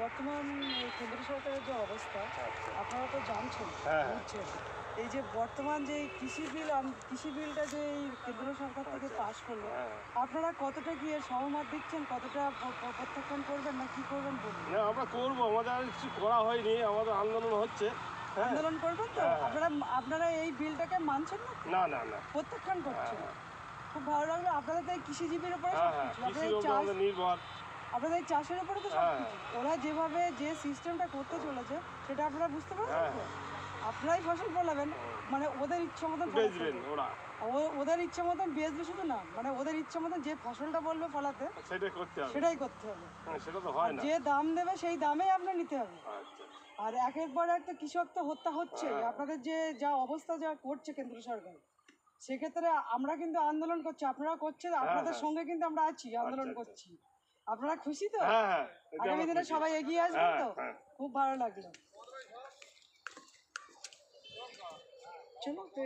বর্তমান কেন্দ্র সরকারের যে অবস্থা আপনারা তো জানছেন হ্যাঁ, হ্যাঁ। বুঝছেন। এই যে বর্তমান যে কৃষি বিল কৃষি বিলটা যে এই কেন্দ্র সরকার থেকে পাশ করল হ্যাঁ। আপনারা কতটা এর সহমত দিচ্ছেন? কতটা প্রত্যাখ্যান করবেন না কি করবেন বলুন? না আমরা করব আমাদের আর কিছু করা হয়নি আমাদের আন্দোলন হচ্ছে। আন্দোলন করবেন তো। আপনারা আপনারা এই বিলটাকে মানছেন না? না না না। প্রত্যাখ্যান করছেন। খুব ভালো লাগল। আপনারা তো এই কৃষিজীবীর উপরে সবকিছু আপনারা উপর চাষ নির্ভর। আপনাদের চাষের উপরে তো হ্যাঁ। ওরা যেভাবে যে সিস্টেমটা করতে চলেছে সেটা আপনারা বুঝতে পারছেন হ্যাঁ, তো? আপনারাই ফসল ফলাবেন মানে ওদের ইচ্ছা মতন বেচবেন ওরা। ওদের ইচ্ছা মতন বেচবে শুধু না মানে ওদের ইচ্ছা মতন যে ফসলটা বলবে ফলাতে সেটাই করতে হবে। সেটাই করতে হবে। হ্যাঁ, সেটা তো হয় না। যে দাম দেবে সেই দামেই আপনার নিতে হবে। আচ্ছা। আর একের পর একটা কৃষক তো হত্যা হচ্ছে আপনাদের যে যা অবস্থা যা করছে কেন্দ্র সরকার সেক্ষেত্রে আমরা কিন্তু আন্দোলন করছি। আপনারা করছেন আপনাদের সঙ্গে কিন্তু আমরা আছি আন্দোলন আচ্ছা, করছি। আপনারা খুশি তো? হ্যাঁ হ্যাঁ আগামী দিনে সবাই এগিয়ে আসবেন হ্যাঁ, তো। খুব ভালো লাগল। চলো তো